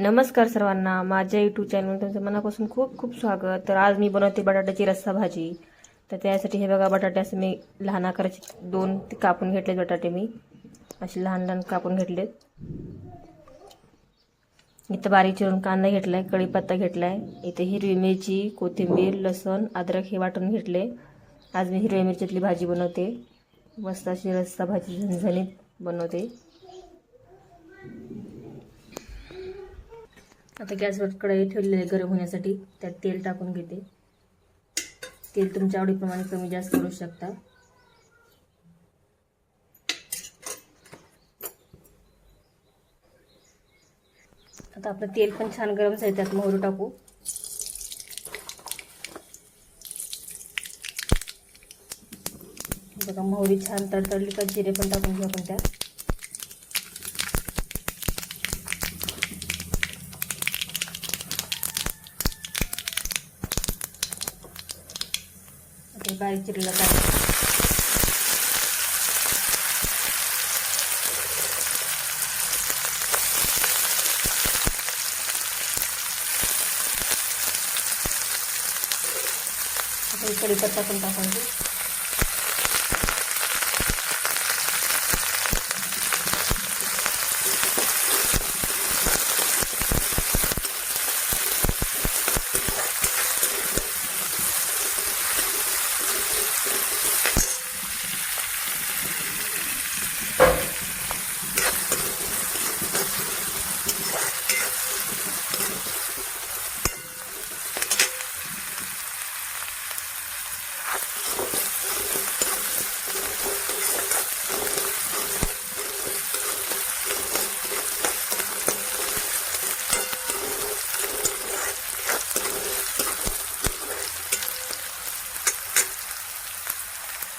नमस्कार सर्वांना. माझ्या यूट्यूब चॅनल तुमचं मनापासून खूप खूप स्वागत. तर आज मी बनवते बटाट्याची रस्सा भाजी. तर त्यासाठी हे बघा बटाटे असं मी लहान आकाराचे दोन ते कापून घेतलेत बटाटे मी. असे लहान लहान कापून घेतलेत. इथं बारीक चिरून कांदा घेतला आहे कढीपत्ता आहे इथे हिरवी मिरची कोथिंबीर लसूण अद्रक हे वाटून घेतले. आज मी हिरव्या मिरचीतली भाजी बनवते. मस्त अशी रस्सा भाजी झणझणीत बनवते. आता गॅसवर कढई ठेवलेली आहे गरम होण्यासाठी. त्यात तेल टाकून घेते. तेल तुमच्या आवडीप्रमाणे कमी जास्त करू शकता. आता आपलं तेल पण छान गरम झालं त्यात मोहरी टाकू. बघा मोहरी छान तडतडली का जिरे पण टाकून घेऊ आपण त्यात. आता हे बारीक चिरलेला कांदा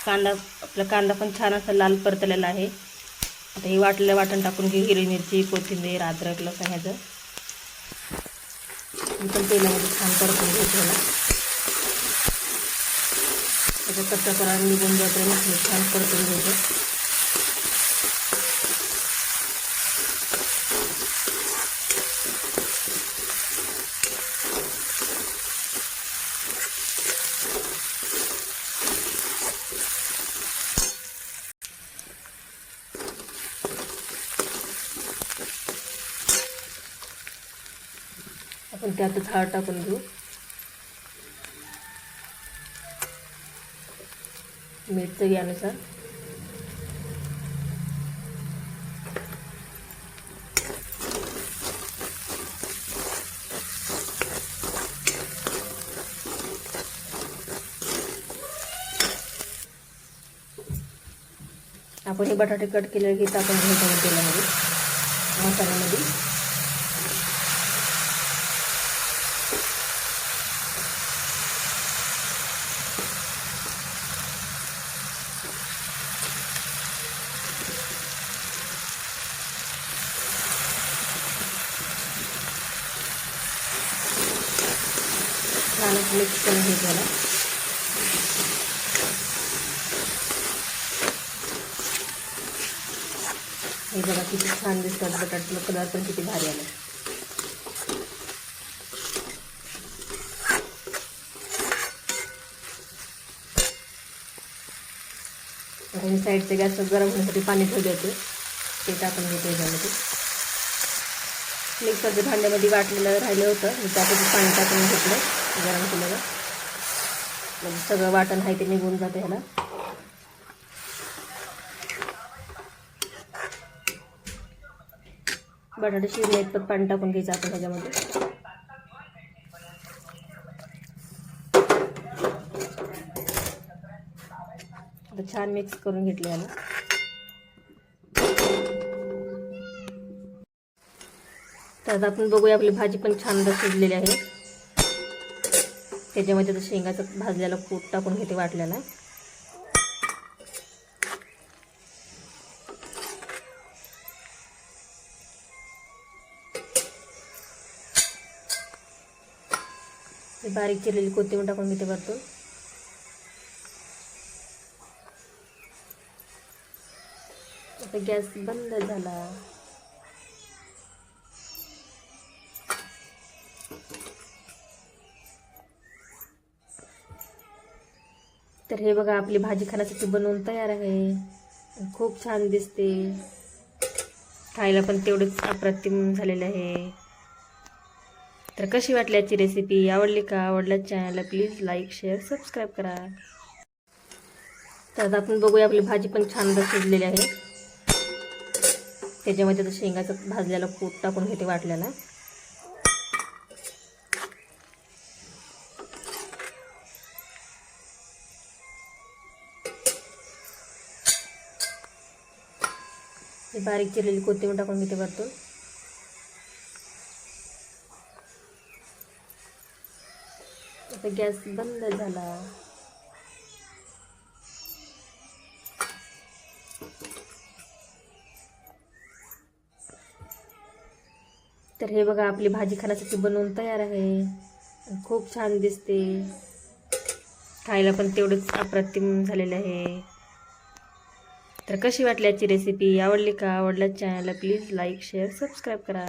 कांदा आपला कांदा पण छान असा लाल परतलेला आहे. आता हे वाटलेलं वाटण टाकून घेऊ हिरवी मिरची कोथिंबीर अद्रक लसण ह्याचं. पण तेलामध्ये छान परतून घेतलेला. त्याला त्याचा कच्चा करा निघून जातो छान परतून घ्यायचं आपण त्यातच हळद टाकून घेऊ. मीठ चवीनुसार आपण हे बटाटे कट केले की आपण घ्यायचं तेलामध्ये मसाल्यामध्ये. छान मिक्स करून हे झालं हे बघा किती छान दिसतात बटाट्याला कलर पण किती भारी आला आता मी साईडच्या गॅसवर गरम होण्यासाठी पाणी ठेवले होते ते टाकून घेते याच्यामध्ये मिक्सरच्या भांड्यामध्ये वाटलेलं राहिलं होतं मी त्यासाठी पाणी टाकून घेतलं गरम केलेलं. म्हणजे सगळं वाटण आहे ते निघून जातं ह्याला. बटाटे शिजले पण पाणी टाकून घ्यायचं आपण ह्याच्यामध्ये छान मिक्स करून घेतले याला तर आपण बघूया आपली भाजी पण छान शिजलेली आहे. त्याच्यामध्ये आता शेंगाचं भाजलेला कूट टाकून घेते वाटलेला बारीक चिरलेली कोथिंबीर टाकून घेते भरतो आता गॅस बंद झाला. तर हे बघा आपली भाजी खाण्यासाठी बनवून तयार आहे. खूप छान दिसते. खायला पण तेवढंच अप्रतिम झालेलं आहे. तर कशी वाटली याची रेसिपी आवडली का? आवडल्या चॅनलला प्लीज लाईक शेअर सबस्क्राईब करा. तर आता आपण बघूया आपली भाजी पण छान शिजलेली आहे. त्याच्यामध्ये आता शेंगाचं भाजल्याला पोट टाकून घेते वाटल्याला ही बारीक चिरलेली कोथिंबीर टाकून घेते वरतून. आता गॅस बंद झाला. तर हे बघा आपली भाजी खाण्यासाठी बनवून तयार आहे. खूप छान दिसते. खायला पण तेवढंच अप्रतिम झालेलं आहे. तर कशी वाटली आजची रेसिपी आवडली का? आवडल्या चॅनलला प्लीज लाईक शेअर सबस्क्राईब करा.